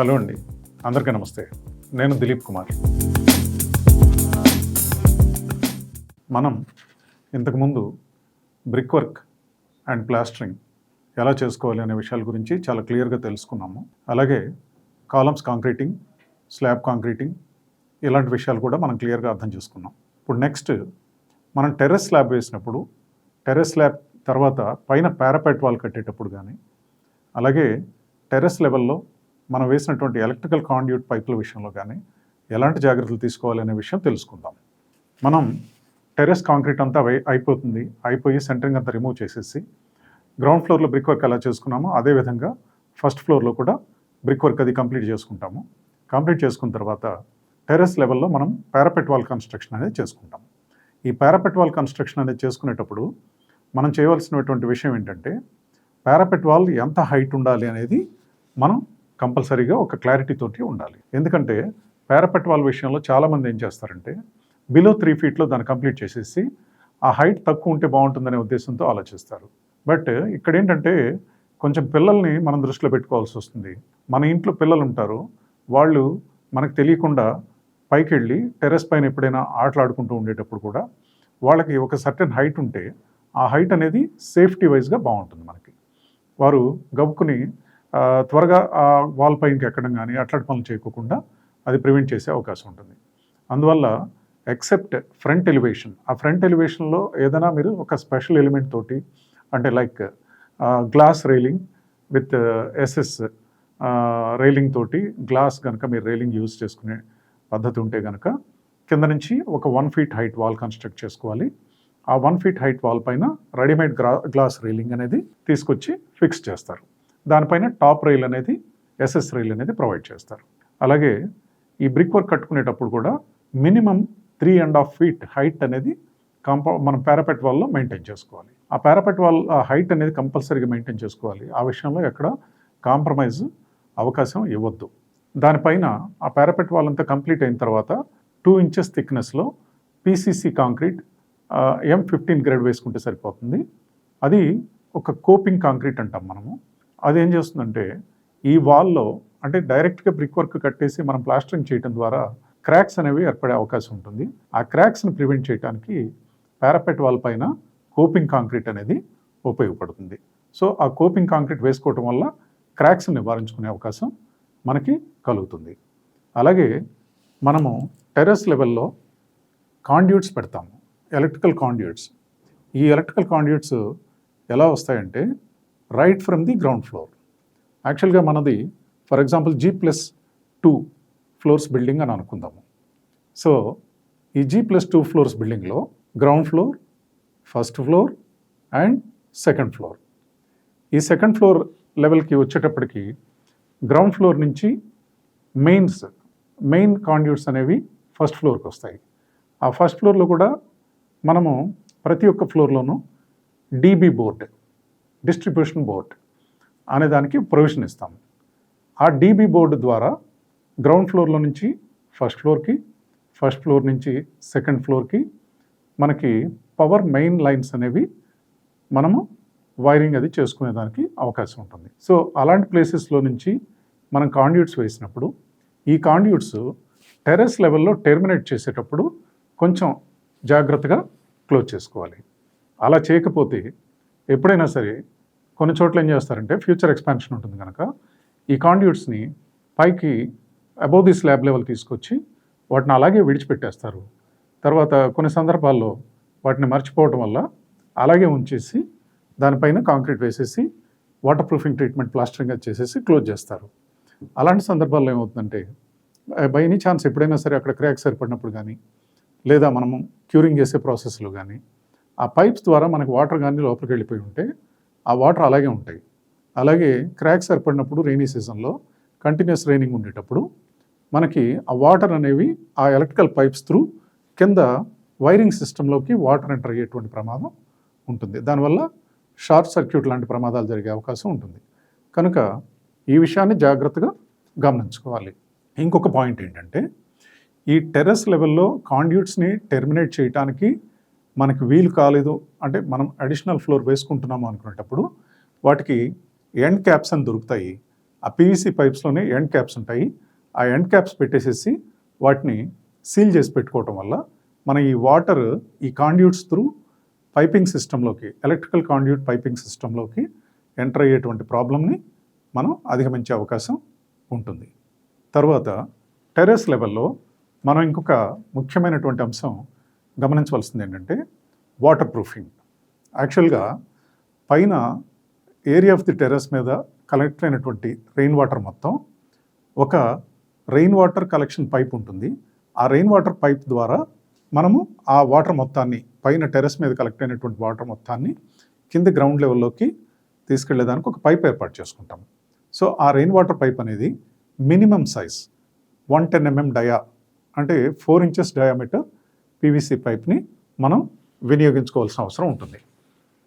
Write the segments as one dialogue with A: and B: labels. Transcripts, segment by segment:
A: Hello అండి. అందరికీ నమస్తే. నేను దిలీప్ కుమార్. మనం ఇంతకుముందు బ్రిక్ వర్క్ అండ్ ప్లాస్టరింగ్ ఎలా చేసుకోవాలి అనే విషయాల గురించి చాలా క్లియర్గా తెలుసుకున్నాము. అలాగే కాలమ్స్ కాంక్రీటింగ్ స్లాబ్ కాంక్రీటింగ్ ఇలాంటి విషయాలు కూడా మనం క్లియర్గా అర్థం చేసుకున్నాం. ఇప్పుడు నెక్స్ట్ మనం టెర్రస్ స్లాబ్ వేసినప్పుడు టెర్రస్ స్లాబ్ తర్వాత పైన పారాపెట్ వాల్ కట్టేటప్పుడు కానీ అలాగే టెర్రస్ లెవెల్లో మనం వేసినటువంటి ఎలక్ట్రికల్ కాండ్యూట్ పైపుల విషయంలో కానీ ఎలాంటి జాగ్రత్తలు తీసుకోవాలి అనే విషయం తెలుసుకుందాం. మనం టెర్రస్ కాంక్రీట్ అంతా అయి- అయిపోతుంది. అయిపోయి సెంటరింగ్ అంతా రిమూవ్ చేసేసి గ్రౌండ్ ఫ్లోర్లో బ్రిక్ వర్క్ ఎలా చేసుకున్నామో అదేవిధంగా ఫస్ట్ ఫ్లోర్లో కూడా బ్రిక్ వర్క్ అది కంప్లీట్ చేసుకుంటాము. కంప్లీట్ చేసుకున్న తర్వాత టెర్రస్ లెవెల్లో మనం పారాపెట్ వాల్ కన్స్ట్రక్షన్ అనేది చేసుకుంటాం. ఈ పారాపెట్ వాల్ కన్స్ట్రక్షన్ అనేది చేసుకునేటప్పుడు మనం చేయవలసినటువంటి విషయం ఏంటంటే పారాపెట్ వాల్ ఎంత హైట్ ఉండాలి అనేది మనం కంపల్సరీగా ఒక క్లారిటీ తోటి ఉండాలి. ఎందుకంటే పేరపెట్ వాళ్ళ విషయంలో చాలామంది ఏం చేస్తారంటే బిలో త్రీ ఫీట్లో దాన్ని కంప్లీట్ చేసేసి ఆ హైట్ తక్కువ ఉంటే బాగుంటుందనే ఉద్దేశంతో ఆలోచిస్తారు. బట్ ఇక్కడ ఏంటంటే కొంచెం పిల్లల్ని మనం దృష్టిలో పెట్టుకోవాల్సి వస్తుంది. మన ఇంట్లో పిల్లలు ఉంటారు. వాళ్ళు మనకు తెలియకుండా పైకి వెళ్ళి టెర్రస్ పైన ఎప్పుడైనా ఆటలాడుకుంటూ ఉండేటప్పుడు కూడా వాళ్ళకి ఒక సర్టెన్ హైట్ ఉంటే ఆ హైట్ అనేది సేఫ్టీ వైజ్గా బాగుంటుంది మనకి. వారు గబుకుని త్వరగా ఆ వాల్ పైనకి ఎక్కడం కానీ అట్లాంటి పనులు చేయకోకుండా అది ప్రివెంట్ చేసే అవకాశం ఉంటుంది. అందువల్ల ఎక్సెప్ట్ ఫ్రంట్ ఎలివేషన్. ఆ ఫ్రంట్ ఎలివేషన్లో ఏదైనా మీరు ఒక స్పెషల్ ఎలిమెంట్ తోటి అంటే like glass railing with SS railing తోటి గ్లాస్ కనుక మీరు రైలింగ్ యూజ్ చేసుకునే పద్ధతి ఉంటే కనుక కింద నుంచి ఒక one feet height wall construct చేసుకోవాలి. ఆ వన్ ఫీట్ హైట్ వాల్ పైన రెడీమేడ్ గ్రా గ్లాస్ రైలింగ్ అనేది తీసుకొచ్చి ఫిక్స్ చేస్తారు. దానిపైన టాప్ రైల్ అనేది ఎస్ఎస్ రైల్ అనేది ప్రొవైడ్ చేస్తారు. అలాగే ఈ బ్రిక్ వర్క్ కట్టుకునేటప్పుడు కూడా minimum three and half feet height అనేది కాంపౌ మనం పారాపెట్ వాల్లో మెయింటైన్ చేసుకోవాలి. ఆ పారాపెట్ వాల్ హైట్ అనేది కంపల్సరీగా మెయింటైన్ చేసుకోవాలి. ఆ విషయంలో ఎక్కడ కాంప్రమైజ్ అవకాశం ఇవ్వద్దు. దానిపైన ఆ పారాపెట్ వాల్ అంతా కంప్లీట్ అయిన తర్వాత two inches థిక్నెస్లో PCC concrete M fifteen grade వేసుకుంటే సరిపోతుంది. అది ఒక కోపింగ్ కాంక్రీట్ అంటాం మనము. అది ఏం చేస్తుందంటే ఈ వాల్లో అంటే డైరెక్ట్గా బ్రిక్ వర్క్ కట్టేసి మనం ప్లాస్టరింగ్ చేయడం ద్వారా క్రాక్స్ అనేవి ఏర్పడే అవకాశం ఉంటుంది. ఆ క్రాక్స్ని ప్రివెంట్ చేయడానికి పారాపెట్ వాల్ పైన కోపింగ్ కాంక్రీట్ అనేది ఉపయోగపడుతుంది. సో ఆ కోపింగ్ కాంక్రీట్ వేసుకోవటం వల్ల క్రాక్స్ నివారించుకునే అవకాశం మనకి కలుగుతుంది. అలాగే మనము టెర్రస్ లెవెల్లో కాండ్యూట్స్ పెడతాము. Electrical conduits. ఈ ఎలక్ట్రికల్ కాండ్యూట్స్ ఎలా వస్తాయంటే right from the ground floor యాక్చువల్గా మనది for example G plus two floors building అని అనుకుందాము. సో ఈ జీ ప్లస్ టూ ఫ్లోర్స్ బిల్డింగ్లో ground floor first floor and second floor ఈ సెకండ్ ఫ్లోర్ లెవెల్కి వచ్చేటప్పటికి గ్రౌండ్ ఫ్లోర్ నుంచి మెయిన్స్ మెయిన్ కాండ్యూట్స్ అనేవి ఫస్ట్ ఫ్లోర్కి వస్తాయి. ఆ ఫస్ట్ ఫ్లోర్లో కూడా మనము ప్రతి ఒక్క ఫ్లోర్లోనూ డీబీ బోర్డ్ డిస్ట్రిబ్యూషన్ బోర్డ్ అనే దానికి ప్రొవిజన్ ఇస్తాం. ఆ డీబీ బోర్డు ద్వారా గ్రౌండ్ ఫ్లోర్లో నుంచి ఫస్ట్ ఫ్లోర్కి ఫస్ట్ ఫ్లోర్ నుంచి సెకండ్ ఫ్లోర్కి మనకి పవర్ మెయిన్ లైన్స్ అనేవి మనము వైరింగ్ అది చేసుకునేదానికి అవకాశం ఉంటుంది. సో అలాంటి ప్లేసెస్లో నుంచి మనం కాండ్యూట్స్ వేసినప్పుడు ఈ కాండ్యూట్స్ టెర్రస్ లెవెల్లో టెర్మినేట్ చేసేటప్పుడు కొంచెం జాగ్రత్తగా క్లోజ్ చేసుకోవాలి. అలా చేయకపోతే ఎప్పుడైనా సరే కొన్ని చోట్ల ఏం చేస్తారంటే ఫ్యూచర్ ఎక్స్పాన్షన్ ఉంటుంది కనుక ఈ కాండ్యూట్స్ని పైకి అబౌవ్ ది స్లాబ్ లెవెల్ తీసుకొచ్చి వాటిని అలాగే విడిచిపెట్టేస్తారు. తర్వాత కొన్ని సందర్భాల్లో వాటిని మర్చిపోవటం వల్ల అలాగే ఉంచేసి దానిపైన కాంక్రీట్ వేసేసి వాటర్ ప్రూఫింగ్ ట్రీట్మెంట్ ప్లాస్టరింగ్ చేసేసి క్లోజ్ చేస్తారు. అలాంటి సందర్భాల్లో ఏమవుతుందంటే బై ఎనీ ఛాన్స్ ఎప్పుడైనా సరే అక్కడ క్రాక్స్ ఏర్పడినప్పుడు కానీ లేదా మనము క్యూరింగ్ చేసే ప్రాసెస్లో కానీ ఆ పైప్స్ ద్వారా మనకి వాటర్ కానీ లోపలికి వెళ్ళిపోయి ఉంటే ఆ వాటర్ అలాగే ఉంటాయి. అలాగే క్రాక్స్ ఏర్పడినప్పుడు రైనీ సీజన్లో కంటిన్యూస్ రైనింగ్ ఉండేటప్పుడు మనకి ఆ వాటర్ అనేవి ఆ ఎలక్ట్రికల్ పైప్స్ త్రూ కింద వైరింగ్ సిస్టంలోకి వాటర్ ఎంటర్ అయ్యేటువంటి ప్రమాదం ఉంటుంది. దానివల్ల షార్ట్ సర్క్యూట్ లాంటి ప్రమాదాలు జరిగే అవకాశం ఉంటుంది. కనుక ఈ విషయాన్ని జాగ్రత్తగా గమనించుకోవాలి. ఇంకొక పాయింట్ ఏంటంటే ఈ టెర్రస్ లెవెల్లో కాండ్యూట్స్ని టెర్మినేట్ చేయడానికి మనకి వీలు కాలేదు అంటే మనం అడిషనల్ ఫ్లోర్ వేసుకుంటున్నాము అనుకునేటప్పుడు వాటికి ఎండ్ క్యాప్స్ అని దొరుకుతాయి. ఆ పీవీసీ పైప్స్లోనే ఎండ్ క్యాప్స్ ఉంటాయి. ఆ ఎండ్ క్యాప్స్ పెట్టేసేసి వాటిని సీల్ చేసి పెట్టుకోవటం వల్ల మన ఈ వాటర్ ఈ కాండ్యూట్స్ త్రూ పైపింగ్ సిస్టంలోకి ఎలక్ట్రికల్ కాండ్యూట్ పైపింగ్ సిస్టంలోకి ఎంటర్ అయ్యేటువంటి ప్రాబ్లమ్ని మనం అధిగమించే అవకాశం ఉంటుంది. తర్వాత టెర్రస్ లెవెల్లో మనం ఇంకొక ముఖ్యమైనటువంటి అంశం గమనించవలసింది ఏంటంటే వాటర్ ప్రూఫింగ్ యాక్చువల్గా పైన ఏరియా ఆఫ్ ది టెర్రస్ మీద కలెక్ట్ అయినటువంటి రెయిన్ వాటర్ మొత్తం ఒక రెయిన్ వాటర్ కలెక్షన్ పైప్ ఉంటుంది. ఆ రెయిన్ వాటర్ పైప్ ద్వారా మనము ఆ వాటర్ మొత్తాన్ని పైన టెర్రస్ మీద కలెక్ట్ అయినటువంటి వాటర్ మొత్తాన్ని కింద గ్రౌండ్ లెవెల్లోకి తీసుకెళ్ళేదానికి ఒక పైప్ ఏర్పాటు చేసుకుంటాం సో ఆ రెయిన్ వాటర్ పైప్ అనేది minimum size one ten MM dia అంటే ఫోర్ ఇంచెస్ డయామీటర్ పీవీసీ పైప్ని మనం వినియోగించుకోవాల్సిన అవసరం ఉంటుంది.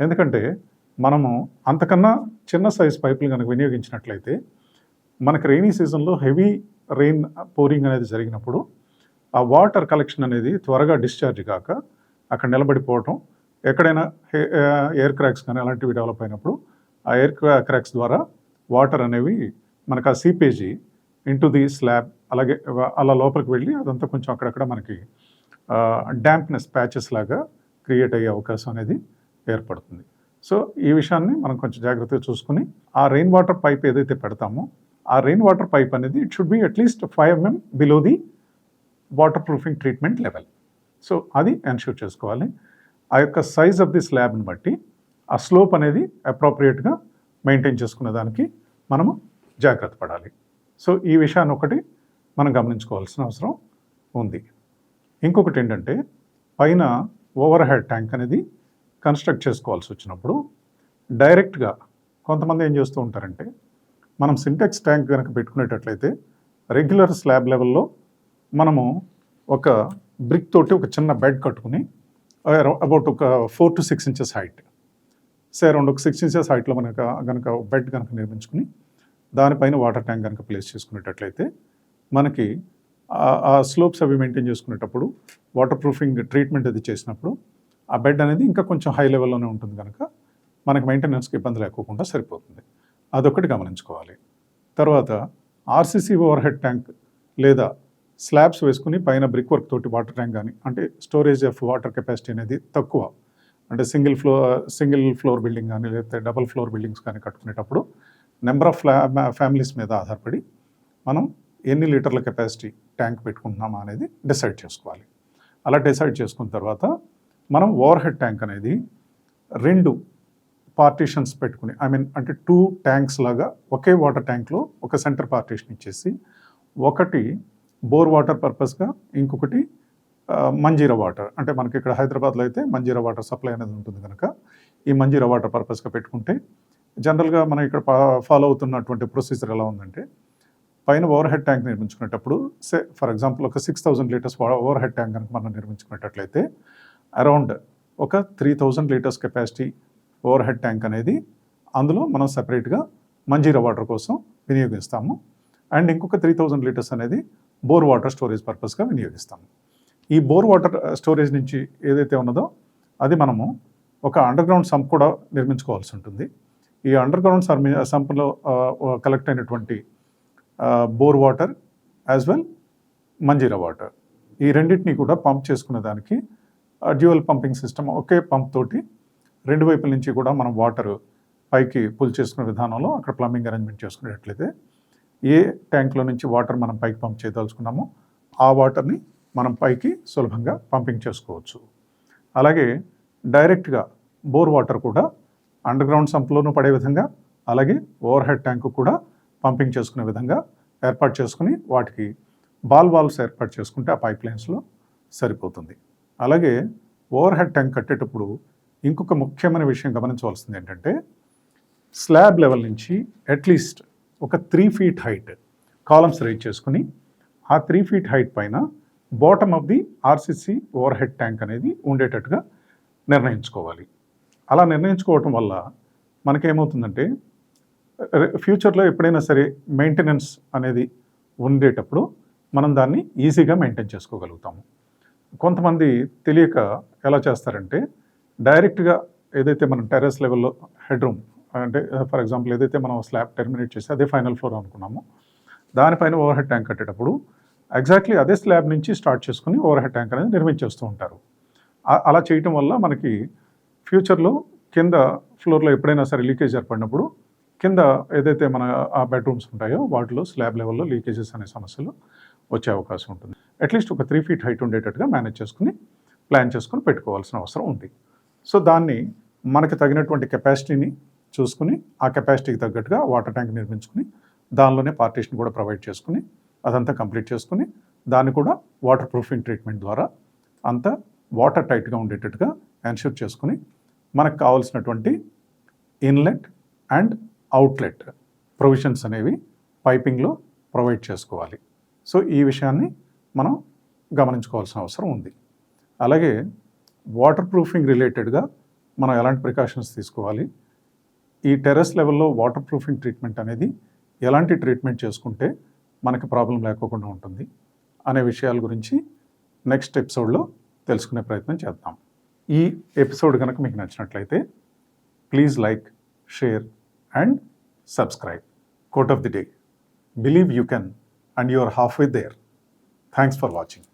A: ఎందుకంటే మనము అంతకన్నా చిన్న సైజ్ పైపులు కనుక వినియోగించినట్లయితే మనకి రెయినీ సీజన్లో హెవీ రెయిన్ పోరింగ్ అనేది జరిగినప్పుడు ఆ వాటర్ కలెక్షన్ అనేది త్వరగా డిశ్చార్జ్ కాక అక్కడ నిలబడిపోవటం ఎక్కడైనా ఎయిర్ క్రాక్స్ కానీ అలాంటివి డెవలప్ అయినప్పుడు ఆ ఎయిర్ క్రాక్స్ ద్వారా వాటర్ అనేవి మనకు ఆ సీపేజీ ఇంటూ ది స్లాబ్ అలాగే అలా లోపలికి వెళ్ళి అదంతా కొంచెం అక్కడక్కడ మనకి డ్యాంప్నెస్ ప్యాచెస్ లాగా క్రియేట్ అయ్యే అవకాశం అనేది ఏర్పడుతుంది. సో ఈ విషయాన్ని మనం కొంచెం జాగ్రత్తగా చూసుకుని ఆ రెయిన్ వాటర్ పైప్ ఏదైతే పెడతామో ఆ రెయిన్ వాటర్ పైప్ అనేది it should be at least five mm below the waterproofing treatment level so అది ఎన్ష్యూర్ చేసుకోవాలి. ఆ యొక్క సైజ్ ఆఫ్ ది స్లాబ్ని బట్టి ఆ స్లోప్ అనేది అప్రోప్రియేట్గా మెయింటైన్ చేసుకునే దానికి మనము జాగ్రత్త పడాలి. సో ఈ విషయాన్ని ఒకటి మనం గమనించుకోవాల్సిన అవసరం ఉంది. ఇంకొకటి ఏంటంటే పైన ఓవర్ హెడ్ ట్యాంక్ అనేది కన్స్ట్రక్ట్ చేసుకోవాల్సి వచ్చినప్పుడు డైరెక్ట్గా కొంతమంది ఏం చేస్తూ ఉంటారంటే మనం సింటెక్స్ ట్యాంక్ కనుక పెట్టుకునేటట్లయితే రెగ్యులర్ స్లాబ్ లెవెల్లో మనము ఒక బ్రిక్ తోటి ఒక చిన్న బెడ్ కట్టుకుని అబౌట్ ఒక four to six inches height. Say around ఒక సిక్స్ ఇంచెస్ హైట్లో మనక కనుక బెడ్ కనుక నిర్మించుకుని దానిపైన వాటర్ ట్యాంక్ కనుక ప్లేస్ చేసుకునేటట్లయితే మనకి ఆ- స్లోప్స్ అవి మెయింటైన్ చేసుకునేటప్పుడు వాటర్ ప్రూఫింగ్ ట్రీట్మెంట్ అది చేసినప్పుడు ఆ బెడ్ అనేది ఇంకా కొంచెం హై లెవెల్లోనే ఉంటుంది కనుక మనకి మెయింటెనెన్స్కి ఇబ్బంది లేకోకుండా సరిపోతుంది. అదొకటి గమనించుకోవాలి. తర్వాత ఆర్సీసీ ఓవర్ హెడ్ ట్యాంక్ లేదా స్లాబ్స్ వేసుకుని పైన బ్రిక్ వర్క్ తోటి వాటర్ ట్యాంక్ కానీ అంటే స్టోరేజ్ ఆఫ్ వాటర్ కెపాసిటీ అనేది తక్కువ. అంటే single flow single floor building కానీ లేకపోతే డబల్ ఫ్లోర్ బిల్డింగ్స్ కానీ కట్టుకునేటప్పుడు నెంబర్ ఆఫ్ ఫ్లా ఫ్యామిలీస్ మీద ఆధారపడి మనం ఎన్ని లీటర్ల కెపాసిటీ ట్యాంక్ పెట్టుకుంటున్నామా అనేది డిసైడ్ చేసుకోవాలి. అలా డిసైడ్ చేసుకున్న తర్వాత మనం ఓవర్ హెడ్ ట్యాంక్ అనేది రెండు పార్టీషన్స్ పెట్టుకుని ఐ మీన్ అంటే టూ ట్యాంక్స్ లాగా ఒకే వాటర్ ట్యాంక్లో ఒక సెంటర్ పార్టీషన్ ఇచ్చేసి ఒకటి బోర్ వాటర్ పర్పస్గా ఇంకొకటి మంజీరా వాటర్. అంటే మనకి ఇక్కడ హైదరాబాద్లో అయితే మంజీరా వాటర్ సప్లై అనేది ఉంటుంది కనుక ఈ మంజీరా వాటర్ పర్పస్గా పెట్టుకుంటే జనరల్గా మనం ఇక్కడ ఫాలో అవుతున్నటువంటి ప్రొసీజర్ ఎలా ఉందంటే పైన ఓవర్ హెడ్ ట్యాంక్ నిర్మించుకునేటప్పుడు సే ఫర్ ఎగ్జాంపుల్ ఒక six thousand litres overhead tank కనుక మనం నిర్మించుకునేటట్లయితే అరౌండ్ ఒక three thousand litres capacity overhead tank అనేది అందులో మనం సపరేట్గా మంజీరా వాటర్ కోసం వినియోగిస్తాము. అండ్ ఇంకొక త్రీ థౌజండ్ లీటర్స్ అనేది బోర్ వాటర్ స్టోరేజ్ పర్పస్గా వినియోగిస్తాము. ఈ బోర్ వాటర్ స్టోరేజ్ నుంచి ఏదైతే ఉన్నదో అది మనము ఒక అండర్ గ్రౌండ్ సంప్ కూడా నిర్మించుకోవాల్సి ఉంటుంది. ఈ అండర్ గ్రౌండ్ సర్మి సంప్లో కలెక్ట్ అయినటువంటి bore water as well Manjira water. ఈ రెండింటిని కూడా పంప్ చేసుకునే దానికి డ్యూయల్ పంపింగ్ సిస్టమ్ ఒకే పంప్ తోటి రెండు వైపుల నుంచి కూడా మనం వాటర్ పైకి పుల్ చేసుకునే విధానంలో అక్కడ ప్లంబింగ్ అరేంజ్మెంట్ చేసుకునేట్లయితే ఏ ట్యాంక్లో నుంచి వాటర్ మనం పైకి పంప్ చేయదలుచుకున్నామో ఆ వాటర్ని మనం పైకి సులభంగా పంపింగ్ చేసుకోవచ్చు. అలాగే డైరెక్ట్గా బోర్ వాటర్ కూడా అండర్ గ్రౌండ్ సంప్లోనూ పడే విధంగా అలాగే ఓవర్ హెడ్ ట్యాంకు కూడా పంపింగ్ చేసుకునే విధంగా ఏర్పాటు చేసుకుని వాటికి బాల్ వాల్వ్స్ ఏర్పాటు చేసుకుంటే ఆ పైప్ లైన్స్లో సరిపోతుంది. అలాగే ఓవర్ హెడ్ ట్యాంక్ కట్టేటప్పుడు ఇంకొక ముఖ్యమైన విషయం గమనించవలసింది ఏంటంటే స్లాబ్ లెవెల్ నుంచి అట్లీస్ట్ ఒక three feet height columns rise చేసుకుని ఆ త్రీ ఫీట్ హైట్ పైన bottom of the RCC overhead tank అనేది ఉండేటట్టుగా నిర్ణయించుకోవాలి. అలా నిర్ణయించుకోవటం వల్ల మనకేమవుతుందంటే ఫ్యూచర్లో ఎప్పుడైనా సరే మెయింటెనెన్స్ అనేది ఉండేటప్పుడు మనం దాన్ని ఈజీగా మెయింటైన్ చేసుకోగలుగుతాము. కొంతమంది తెలియక ఎలా చేస్తారంటే డైరెక్ట్గా ఏదైతే మనం టెర్రస్ లెవెల్లో హెడ్ రూమ్ అంటే ఫర్ ఎగ్జాంపుల్ ఏదైతే మనం స్లాబ్ టెర్మినేట్ చేసి అదే ఫైనల్ ఫ్లోర్ అనుకున్నామో దానిపైన ఓవర్ హెడ్ ట్యాంక్ కట్టేటప్పుడు ఎగ్జాక్ట్లీ అదే స్లాబ్ నుంచి స్టార్ట్ చేసుకుని ఓవర్ హెడ్ ట్యాంక్ అనేది నిర్మించేస్తూ ఉంటారు. అలా చేయటం వల్ల మనకి ఫ్యూచర్లో కింద ఫ్లోర్లో ఎప్పుడైనా సరే లీకేజ్ ఏర్పడినప్పుడు కింద ఏదైతే మన ఆ బెడ్రూమ్స్ ఉంటాయో వాటిలో స్లాబ్ లెవెల్లో లీకేజెస్ అనే సమస్యలు వచ్చే అవకాశం ఉంటుంది. అట్లీస్ట్ ఒక త్రీ ఫీట్ హైట్ ఉండేటట్టుగా మేనేజ్ చేసుకుని ప్లాన్ చేసుకుని పెట్టుకోవాల్సిన అవసరం ఉంది. సో దాన్ని మనకి తగినటువంటి కెపాసిటీని చూసుకుని ఆ కెపాసిటీకి తగ్గట్టుగా వాటర్ ట్యాంక్ నిర్మించుకుని దానిలోనే పార్టీషన్ కూడా ప్రొవైడ్ చేసుకుని అదంతా కంప్లీట్ చేసుకుని దాన్ని కూడా వాటర్ ప్రూఫింగ్ ట్రీట్మెంట్ ద్వారా అంతా వాటర్ టైట్గా ఉండేటట్టుగా ఎన్ష్యూర్ చేసుకుని మనకు కావాల్సినటువంటి ఇన్లెట్ అండ్ అవుట్లెట్ ప్రొవిజన్స్ అనేవి పైపింగ్లో ప్రొవైడ్ చేసుకోవాలి. సో ఈ విషయాన్ని మనం గమనించుకోవాల్సిన అవసరం ఉంది. అలాగే వాటర్ ప్రూఫింగ్ రిలేటెడ్గా మనం ఎలాంటి ప్రికాషన్స్ తీసుకోవాలి? ఈ టెర్రస్ లెవెల్లో వాటర్ ప్రూఫింగ్ ట్రీట్మెంట్ అనేది ఎలాంటి ట్రీట్మెంట్ చేసుకుంటే మనకి ప్రాబ్లం లేకోకుండా ఉంటుంది? అనే విషయాల గురించి నెక్స్ట్ ఎపిసోడ్లో తెలుసుకునే ప్రయత్నం చేద్దాం. ఈ ఎపిసోడ్ కనుక మీకు నచ్చినట్లయితే please like share and subscribe. Quote of the day Believe you can, and you are halfway there. Thanks for watching.